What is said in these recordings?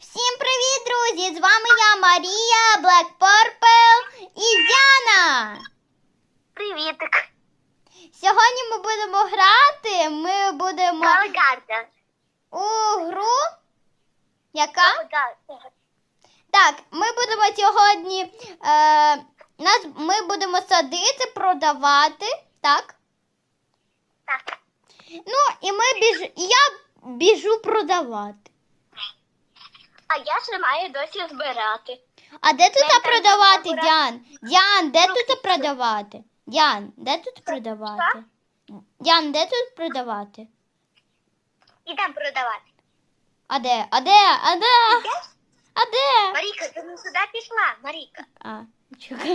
Всім привіт, друзі! З вами я Марія, Black Purple і Діана. Привітик. Сьогодні ми будемо грати. Ми будемо Галагарда. у гру. Яка? Галагарда. Так, ми будемо сьогодні. Е, нас, ми будемо садити, продавати. Так? Так. Ну, і ми біж... і я біжу продавати. А я ще маю досі збирати. А де тут Мене продавати, треба Діан? Діан, де тут продавати? Діан, де тут продавати? Діан, де тут продавати? Ідемо продавати. А де? А де? А де? А де? Маріка, ти не сюди пішла, Маріка. А, чого?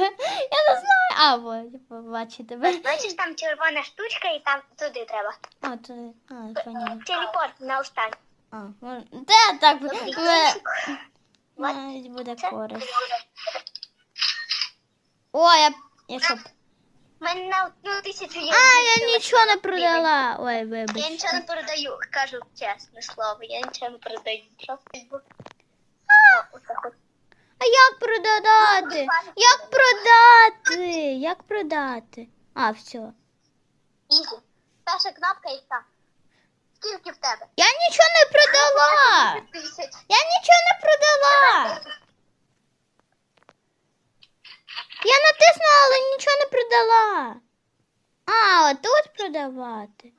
Я не знаю. А, вот, я побачу тебе. Бачиш, там червона штучка і там туди треба. А, то, а, понятно. Телепорт на останній. А, ну, де так? Ви- Навіть буде користь. О, я, я що? Мене на одну тисячу є. А, я нічого не продала. Ой, Я нічого не продаю, кажу чесне слово, я нічого не продаю. Що в Фейсбук? О, отак от. А як продати? Як продати? Як продати? А, все. Ізі. Перша кнопка і все. Скільки в тебе? Я нічого не продала. Я нічого не продала. Я натиснула, але нічого не продала. А, отут продавати.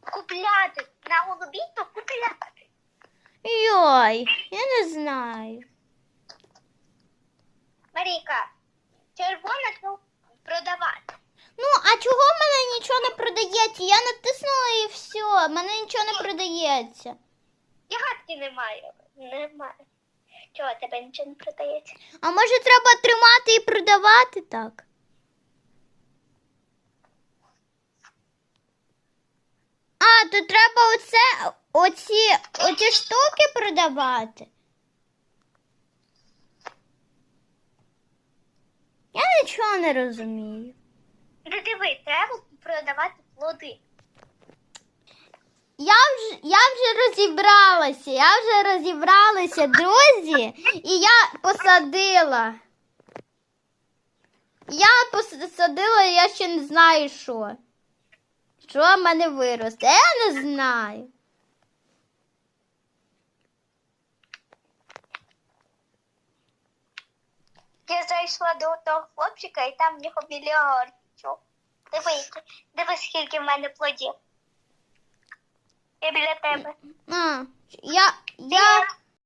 Купляти. На голубі то купляти. Йой, я не знаю. Марійка, червона то продавати. Ну, а чого в мене нічого не продається? Я натиснула і все, в мене нічого не продається. Я гадки немає. Немає. Чого тебе нічого не продається? А може треба тримати і продавати так? А, то треба оце, оці, оці штуки продавати. Я нічого не розумію. Не диви, треба продавати плоди. Я вже, я вже розібралася, я вже розібралася, друзі, і я посадила. Я посадила, я ще не знаю що. Що в мене виросте? Я не знаю. Я зайшла до того хлопчика і там в нього мільярдчик. Диви, які- диви, скільки в мене плодів. Я біля тебе. А, я, я,